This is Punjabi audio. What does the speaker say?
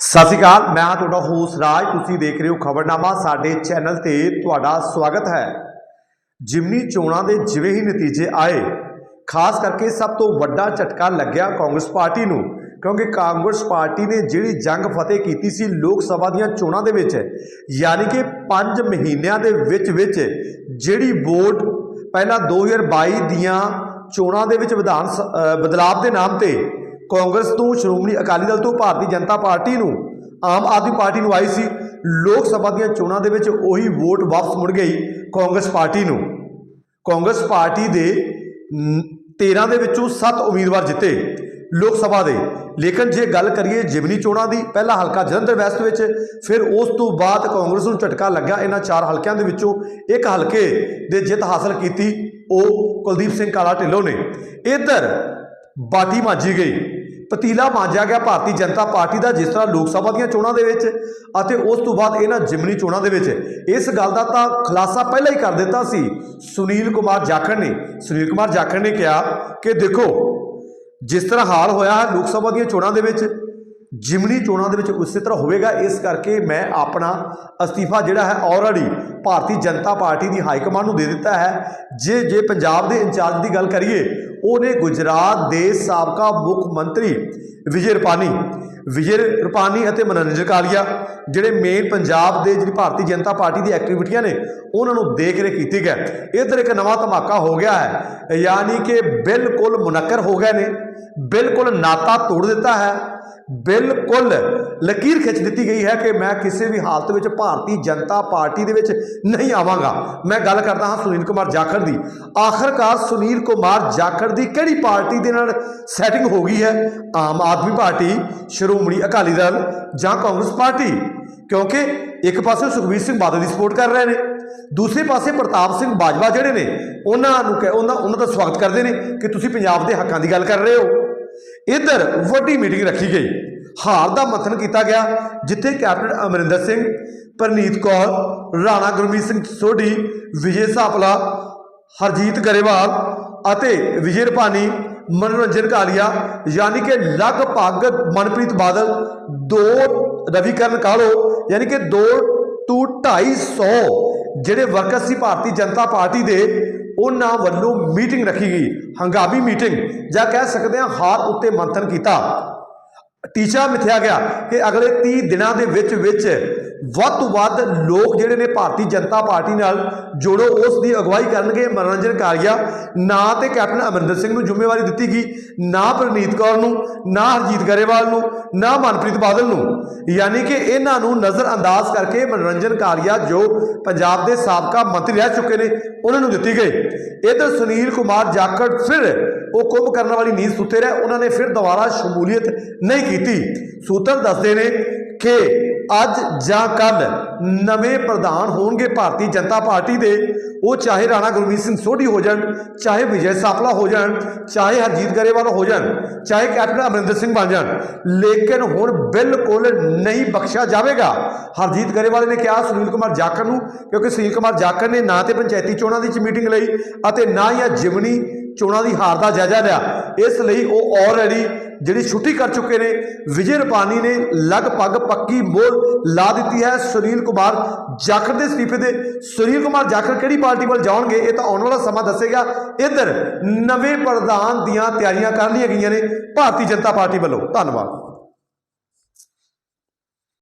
ਸਤਿ ਸ਼੍ਰੀ ਅਕਾਲ, ਮੈਂ ਤੁਹਾਡਾ ਹੋਸਟ ਰਾਜ, ਤੁਸੀਂ ਦੇਖ ਰਹੇ ਹੋ ਖਬਰਨਾਮਾ, ਸਾਡੇ ਚੈਨਲ ਤੇ ਤੁਹਾਡਾ ਸਵਾਗਤ ਹੈ। ਜਿਮਨੀ ਚੋਣਾਂ ਦੇ ਜਿਵੇਂ ਹੀ ਨਤੀਜੇ ਆਏ, ਖਾਸ ਕਰਕੇ ਸਭ ਤੋਂ ਵੱਡਾ ਝਟਕਾ ਲੱਗਿਆ ਕਾਂਗਰਸ ਪਾਰਟੀ ਨੂੰ, ਕਿਉਂਕਿ ਕਾਂਗਰਸ ਪਾਰਟੀ ਨੇ ਜਿਹੜੀ ਜੰਗ ਫਤਿਹ ਕੀਤੀ ਸੀ ਲੋਕ ਸਭਾ ਦੀਆਂ ਚੋਣਾਂ ਦੇ ਵਿੱਚ, ਯਾਨੀ ਕਿ 5 ਮਹੀਨਿਆਂ ਦੇ ਵਿੱਚ ਵਿੱਚ, ਜਿਹੜੀ ਵੋਟ ਪਹਿਲਾਂ 2022 ਦੀਆਂ ਚੋਣਾਂ ਦੇ ਵਿੱਚ ਵਿਧਾਨ ਸ- ਬਦਲਾਵ ਦੇ ਨਾਮ ਤੇ ਕਾਂਗਰਸ ਤੋਂ ਸ਼੍ਰੋਮਣੀ ਅਕਾਲੀ ਦਲ ਤੋਂ ਭਾਰਤੀ ਜਨਤਾ ਪਾਰਟੀ ਨੂੰ, ਆਮ ਆਦਮੀ ਪਾਰਟੀ ਨੂੰ ਆਈ ਸੀ, ਲੋਕ ਸਭਾ ਦੀਆਂ ਚੋਣਾਂ ਦੇ ਵਿੱਚ ਉਹੀ ਵੋਟ ਵਾਪਸ ਮੁੜ ਗਈ ਕਾਂਗਰਸ ਪਾਰਟੀ ਨੂੰ। ਕਾਂਗਰਸ ਪਾਰਟੀ ਦੇ ਨ- 13 ਦੇ ਵਿੱਚੋਂ 7 ਉਮੀਦਵਾਰ ਜਿੱਤੇ ਲੋਕ ਸਭਾ ਦੇ। ਲੇਕਿਨ ਜੇ ਗੱਲ ਕਰੀਏ ਜਿਮਨੀ ਚੋਣਾਂ ਦੀ, ਪਹਿਲਾ ਹਲਕਾ ਜਲੰਧਰ ਵੈਸਟ ਵਿੱਚ, ਫਿਰ ਉਸ ਤੋਂ ਬਾਅਦ ਕਾਂਗਰਸ ਨੂੰ ਝਟਕਾ ਲੱਗਾ ਇਹਨਾਂ ਚਾਰ ਹਲਕਿਆਂ ਦੇ ਵਿੱਚੋਂ। ਇੱਕ ਹਲਕੇ ਦੇ ਜਿੱਤ ਹਾਸਲ ਕੀਤੀ, ਉਹ ਕੁਲਦੀਪ ਸਿੰਘ ਕਾਲਾ ਢਿੱਲੋਂ ਨੇ। ਇੱਧਰ ਬਾਟੀ ਮਾਂਜੀ ਗਈ। ਪਤੀਲਾ ਮਾਂਜਿਆ ਗਿਆ ਭਾਰਤੀ ਜਨਤਾ ਪਾਰਟੀ ਦਾ, ਜਿਸ ਤਰ੍ਹਾਂ ਲੋਕ ਸਭਾ ਦੀਆਂ ਚੋਣਾਂ ਦੇ ਵਿੱਚ ਅਤੇ ਉਸ ਤੋਂ ਬਾਅਦ ਇਹਨਾਂ ਜਿਮਨੀ ਚੋਣਾਂ ਦੇ ਵਿੱਚ। ਇਸ ਗੱਲ ਦਾ ਤਾਂ ਖੁਲਾਸਾ ਪਹਿਲਾਂ ਹੀ ਕਰ ਦਿੱਤਾ ਸੀ। ਸੁਨੀਲ ਕੁਮਾਰ ਜਾਖੜ ਨੇ, ਸੁਨੀਲ ਕੁਮਾਰ ਜਾਖੜ ਨੇ ਕਿਹਾ ਕਿ ਦੇਖੋ, ਜਿਸ ਤਰ੍ਹਾਂ ਹਾਲ ਹੋਇਆ ਹੈ ਲੋਕ ਸਭਾ ਦੀਆਂ ਚੋਣਾਂ ਦੇ ਵਿੱਚ, ਜਿਮਨੀ ਚੋਣਾਂ ਦੇ ਵਿੱਚ ਉਸੇ ਤਰ੍ਹਾਂ ਹੋਵੇਗਾ। ਇਸ ਕਰਕੇ ਮੈਂ ਆਪਣਾ ਅਸਤੀਫਾ ਜਿਹੜਾ ਹੈ ਆਲਰੇਡੀ ਭਾਰਤੀ ਜਨਤਾ ਪਾਰਟੀ ਦੀ ਹਾਈ ਕਮਾਂਡ ਨੂੰ ਦੇ ਦਿੱਤਾ ਹੈ। ਜੇ ਜੇ ਪੰਜਾਬ ਦੇ ਇੰਚਾਰਜ ਦੀ ਗੱਲ ਕਰੀਏ ਉਹਨੇ ਗੁਜਰਾਤ ਦੇ ਸਾਬਕਾ ਮੁੱਖ ਮੰਤਰੀ ਵਿਜੇ ਰੁਪਾਨੀ ਵਿਜੇ ਰੁਪਾਨੀ ਅਤੇ ਮਨੋਰੰਜਨ ਕਾਲੀਆ ਜਿਹੜੇ ਮੇਨ ਪੰਜਾਬ ਦੇ ਜਿਹੜੀ ਭਾਰਤੀ ਜਨਤਾ ਪਾਰਟੀ ਦੀ ਐਕਟੀਵਿਟੀਆਂ ਨੇ, ਉਹਨਾਂ ਨੂੰ ਦੇਖ ਰੇਖ ਕੀਤੀ ਗਿਆ ਇੱਧਰ ਇੱਕ ਨਵਾਂ ਧਮਾਕਾ ਹੋ ਗਿਆ ਹੈ, ਯਾਨੀ ਕਿ ਬਿਲਕੁਲ ਮੁਨੱਕਰ ਹੋ ਗਏ ਨੇ, ਬਿਲਕੁਲ ਨਾਤਾ ਤੋੜ ਦਿੱਤਾ ਹੈ। ਬਿਲਕੁਲ ਲਕੀਰ ਖਿੱਚ ਦਿੱਤੀ ਗਈ ਹੈ ਕਿ ਮੈਂ ਕਿਸੇ ਵੀ ਹਾਲਤ ਵਿੱਚ ਭਾਰਤੀ ਜਨਤਾ ਪਾਰਟੀ ਦੇ ਵਿੱਚ ਨਹੀਂ ਆਵਾਂਗਾ। ਮੈਂ ਗੱਲ ਕਰਦਾ ਹਾਂ ਸੁਨੀਲ ਕੁਮਾਰ ਜਾਖੜ ਦੀ। ਆਖਰਕਾਰ ਸੁਨੀਲ ਕੁਮਾਰ ਜਾਖੜ ਦੀ ਕਿਹੜੀ ਪਾਰਟੀ ਦੇ ਨਾਲ ਸੈਟਿੰਗ ਹੋ ਗਈ ਹੈ? ਆਮ ਆਦਮੀ ਪਾਰਟੀ, ਸ਼੍ਰੋਮਣੀ ਅਕਾਲੀ ਦਲ ਜਾਂ ਕਾਂਗਰਸ ਪਾਰਟੀ? ਕਿਉਂਕਿ ਇੱਕ ਪਾਸੇ ਸੁਖਬੀਰ ਸਿੰਘ ਬਾਦਲ ਦੀ ਸਪੋਰਟ ਕਰ ਰਹੇ ਨੇ, ਦੂਸਰੇ ਪਾਸੇ ਪ੍ਰਤਾਪ ਸਿੰਘ ਬਾਜਵਾ ਜਿਹੜੇ ਨੇ, ਉਹਨਾਂ ਨੂੰ ਕਹਿ- ਉਹਨਾਂ ਉਹਨਾਂ ਦਾ ਸਵਾਗਤ ਕਰਦੇ ਨੇ ਕਿ ਤੁਸੀਂ ਪੰਜਾਬ ਦੇ ਹੱਕਾਂ ਦੀ ਗੱਲ ਕਰ ਰਹੇ ਹੋ। ਇੱਧਰ ਵੱਡੀ ਮੀਟਿੰਗ ਰੱਖੀ ਗਈ। ਹਾਲ ਦਾ ਮੰਥਨ ਕੀਤਾ ਗਿਆ, ਜਿੱਥੇ ਕੈਪਟਨ ਅਮਰਿੰਦਰ ਸਿੰਘ, ਪ੍ਰਨੀਤ ਕੌਰ, ਰਾਣਾ ਗੁਰਮੀਤ ਸਿੰਘ ਸੋਢੀ, ਵਿਜੇ ਸਾਪਲਾ, ਹਰਜੀਤ ਗਰੇਵਾਲ ਅਤੇ ਵਿਜੇ ਰਪਾਨੀ, ਮਨੋਰੰਜਨ ਕਾਲੀਆ, ਯਾਨੀ ਕਿ ਲਗਭਗ ਮਨਪ੍ਰੀਤ ਬਾਦਲ, ਦੋ ਰਵੀਕਰਨ ਕਾਲੋ, ਯਾਨੀ ਕਿ 2 ਟੂ 250 ਜਿਹੜੇ ਵਰਕਰ ਸੀ ਭਾਰਤੀ ਜਨਤਾ ਪਾਰਟੀ ਦੇ ਉਹਨਾਂ ਵੱਲੋਂ ਮੀਟਿੰਗ ਰੱਖੀ ਗਈ, ਹੰਗਾਮੀ ਮੀਟਿੰਗ, ਜਾਂ ਕਹਿ ਸਕਦੇ ਹਾਂ ਹਾਰ ਉੱਤੇ ਮੰਥਨ ਕੀਤਾ। ਟੀਚਾ ਮਿਥਿਆ ਗਿਆ ਕਿ ਅਗਲੇ 30 ਦਿਨਾਂ ਦੇ ਵਿੱਚ ਵਿੱਚ ਵੱਧ ਤੋਂ ਵੱਧ ਲੋਕ ਜਿਹੜੇ ਨੇ ਭਾਰਤੀ ਜਨਤਾ ਪਾਰਟੀ ਨਾਲ ਜੋੜੋ, ਉਸ ਦੀ ਅਗਵਾਈ ਕਰਨਗੇ, ਮਨੋਰੰਜਨ ਕਾਲੀਆ ਨਾ ਤੇ ਕੈਪਟਨ ਅਮਰਿੰਦਰ ਸਿੰਘ ਨੂੰ ਜ਼ਿੰਮੇਵਾਰੀ ਦਿੱਤੀ ਗਈ, ਨਾ ਪ੍ਰਨੀਤ ਕੌਰ ਨੂੰ, ਨਾ ਹਰਜੀਤ ਗਰੇਵਾਲ ਨੂੰ, ਨਾ ਮਨਪ੍ਰੀਤ ਬਾਦਲ ਨੂੰ। ਯਾਨੀ ਕਿ ਇਹਨਾਂ ਨੂੰ ਨਜ਼ਰ ਅੰਦਾਜ਼ ਕਰਕੇ ਮਨੋਰੰਜਨ ਕਾਲੀਆ ਜੋ ਪੰਜਾਬ ਦੇ ਸਾਬਕਾ ਮੰਤਰੀ ਰਹਿ ਚੁੱਕੇ ਨੇ, ਉਹਨਾਂ ਨੂੰ ਦਿੱਤੀ ਗਈ। ਇਧਰ ਸੁਨੀਲ ਕੁਮਾਰ ਜਾਖੜ ਫਿਰ ਉਹ ਕੁੰਭ ਕਰਨ ਵਾਲੀ ਨੀਂਦ ਸੁੱਤੇ ਰਹੇ, ਉਹਨਾਂ ਨੇ ਫਿਰ ਦੁਬਾਰਾ ਸ਼ਮੂਲੀਅਤ ਨਹੀਂ ਕੀਤੀ। ਸੂਤਰ ਦੱਸਦੇ ਨੇ ਕਿ ਅੱਜ ਜਾਂ ਕੱਲ ਨਵੇਂ ਪ੍ਰਧਾਨ ਹੋਣਗੇ ਭਾਰਤੀ ਜਨਤਾ ਪਾਰਟੀ ਦੇ। ਉਹ ਚਾਹੇ ਰਾਣਾ ਗੁਰਮੀਤ ਸਿੰਘ ਸੋਢੀ ਹੋ ਜਾਣ, ਚਾਹੇ ਵਿਜੇ ਸਾਪਲਾ ਹੋ ਜਾਣ, ਚਾਹੇ ਹਰਜੀਤ ਗਰੇਵਾਲ ਹੋ ਜਾਣ, ਚਾਹੇ ਕੈਪਟਨ ਅਮਰਿੰਦਰ ਸਿੰਘ ਬਣ ਜਾਣ। ਲੇਕਿਨ ਹੁਣ ਬਿਲਕੁਲ ਨਹੀਂ ਬਖਸ਼ਿਆ ਜਾਵੇਗਾ। ਹਰਜੀਤ ਗਰੇਵਾਲ ਨੇ ਕਿਹਾ, ਸੁਨੀਲ ਕੁਮਾਰ ਜਾਖੜ ਨੂੰ, ਕਿਉਂਕਿ ਸੁਨੀਲ ਕੁਮਾਰ ਜਾਖੜ ਨੇ ਨਾ ਤੇ ਪੰਚਾਇਤੀ ਚੋਣਾਂ ਦੀ ਚ ਮੀਟਿੰਗ ਲਈ ਅਤੇ ਨਾ ਹੀ ਆ ਜਿਮਨੀ ਚੋਣਾਂ ਦੀ ਹਾਰ ਦਾ ਜਾਇਜ਼ਾ ਲਿਆ। ਇਸ ਲਈ ਉਹ ਆਲਰੇਡੀ ਜਿਹੜੀ ਛੁੱਟੀ ਕਰ ਚੁੱਕੇ ਨੇ, ਵਿਜੇ ਰੁਪਾਨੀ ਨੇ ਲਗਭਗ ਪੱਕੀ ਮੋਹਰ ਲਾ ਦਿੱਤੀ ਹੈ ਸੁਨੀਲ ਕੁਮਾਰ ਜਾਖੜ ਦੇ ਅਸਤੀਫੇ ਦੇ। ਸੁਨੀਲ ਕੁਮਾਰ ਜਾਖੜ ਕਿਹੜੀ ਪਾਰਟੀ ਵੱਲ ਜਾਣਗੇ, ਇਹ ਤਾਂ ਆਉਣ ਵਾਲਾ ਸਮਾਂ ਦੱਸੇਗਾ। ਇੱਧਰ ਨਵੇਂ ਪ੍ਰਧਾਨ ਦੀਆਂ ਤਿਆਰੀਆਂ ਕਰ ਲਈਆਂ ਗਈਆਂ ਨੇ, ਭਾਰਤੀ ਜਨਤਾ ਪਾਰਟੀ ਵੱਲੋਂ। ਧੰਨਵਾਦ।